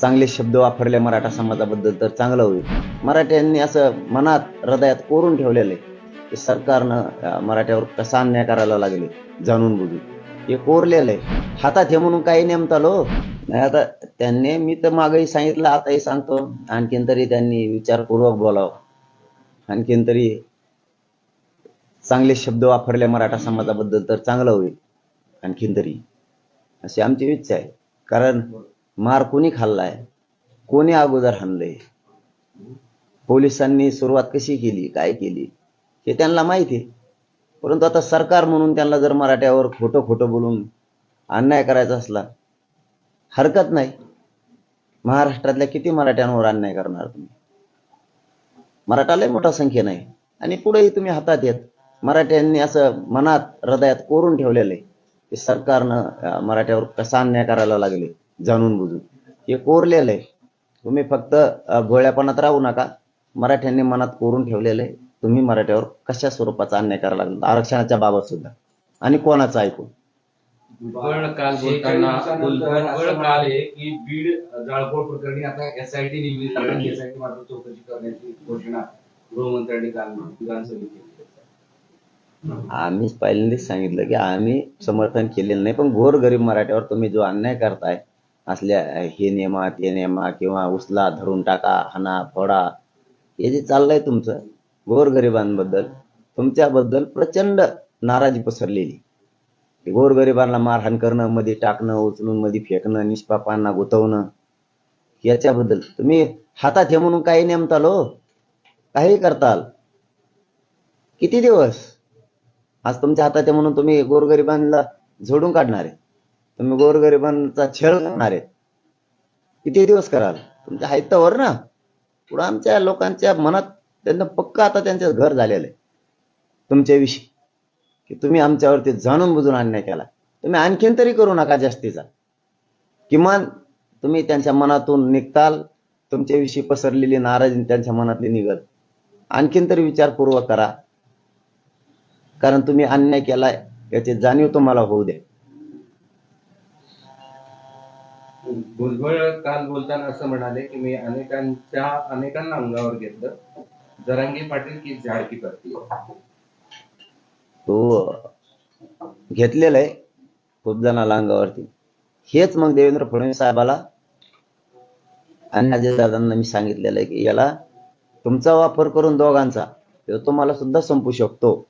चांगले शब्द वापरले मराठा समाजाबद्दल तर चांगलं होईल. मराठ्यांनी असं मनात हृदयात कोरून ठेवलेलं आहे की सरकारनं मराठ्यावर कसा अन्याय करायला लागले जाणून बुजून. हे कोरलेलं आहे. हातात हे म्हणून काही नेमता लो. नाही आता त्यांनी मी तर मागही सांगितलं आताही सांगतो. आणखीन तरी त्यांनी विचारपूर्वक बोलावं. आणखीन तरी चांगले शब्द वापरले मराठा समाजाबद्दल तर चांगलं होईल. आणखीन तरी. अशी आमची इच्छा आहे. कारण मार कोणी खाल्लाय? कोणी अगोदर हाणलंय पोलिसांनी सुरुवात कशी केली? काय केली? हे त्यांना माहिती आहे. परंतु आता सरकार म्हणून त्यांना जर मराठ्यावर खोटं खोटं बोलून अन्याय करायचा असला हरकत नाही. महाराष्ट्रातल्या किती मराठ्यांवर अन्याय करणार तुम्ही? मराठा लय मोठा संख्या आहे. आणि पुढेही तुम्ही हातात येत. मराठ्यांनी असं मनात हृदयात कोरून ठेवलेलं आहे की सरकारनं मराठ्यावर कसा अन्याय करायला लागले? जाणून बुजून. हे कोरलेलं आहे. तुम्ही फक्त भोळ्यापणात राहू नका. मराठ्यांनी मनात कोरून ठेवलेलं आहे. तुम्ही मराठ्यावर कशा स्वरूपाचा अन्याय करायला लागला? आरक्षणाच्या बाबत सुद्धा. आणि कोणाचं ऐकून? भुजबळ काल बोलताना भुजबळ काल आहे की बीड जाळपोळ प्रकरणी आता एसआयटी नेमली आणि एसआयटी मार्फत चौकशी करण्याची घोषणा गृहमंत्र्यांनी काल विधानसभेत केली. आम्हीच पहिल्यांदाच सांगितलं की आम्ही समर्थन केलेलं नाही पण गोरगरीब मराठ्यावर तुम्ही जो अन्याय करताय असल्या हे नेमा ते नेमा किंवा उचला धरून टाका हाना फोडा हे जे चाललंय तुमचं गोरगरिबांबद्दल तुमच्याबद्दल प्रचंड नाराजी पसरलेली. गोरगरिबांना मारहाण करणं मध्ये टाकणं उचलून मध्ये फेकणं निष्पापांना गुतवणं याच्याबद्दल तुम्ही हातात हे म्हणून काही नेमताल हो? काही करताल? किती दिवस? आज तुमच्या हातात म्हणून तुम्ही गोरगरिबांना झोडून काढणार. आहे तुम्ही गोरगरिबांचा छळ करणार. आहे किती दिवस कराल? तुमच्या हायतावर ना. पुढं आमच्या लोकांच्या मनात त्यांना पक्का आता त्यांचं घर झालेलं आहे. तुमच्याविषयी. की तुम्ही आमच्यावरती जाणून बुजून अन्याय केला. तुम्ही आणखीन तरी करू नका जास्तीचा. किमान तुम्ही त्यांच्या मनातून निघताल तुमच्याविषयी पसरलेली नाराजी त्यांच्या मनातली निघल. आणखीन तरी विचारपूर्वक करा. कारण तुम्ही अन्याय केलाय याची जाणीव तुम्हाला होऊ दे. भुजबळ काल बोलताना असं म्हणाले की मी अनेकांच्या अनेकांना अंगावर घेतलं. जरांगी पाटील की झाडकी करते तो घेतलेला आहे खूप जणाला अंगावरती. हेच मग देवेंद्र फडणवीस साहेबाला आणि अजय दादांना मी सांगितलेलं आहे की याला तुमचा वापर करून दोघांचा तो तुम्हाला सुद्धा संपू शकतो.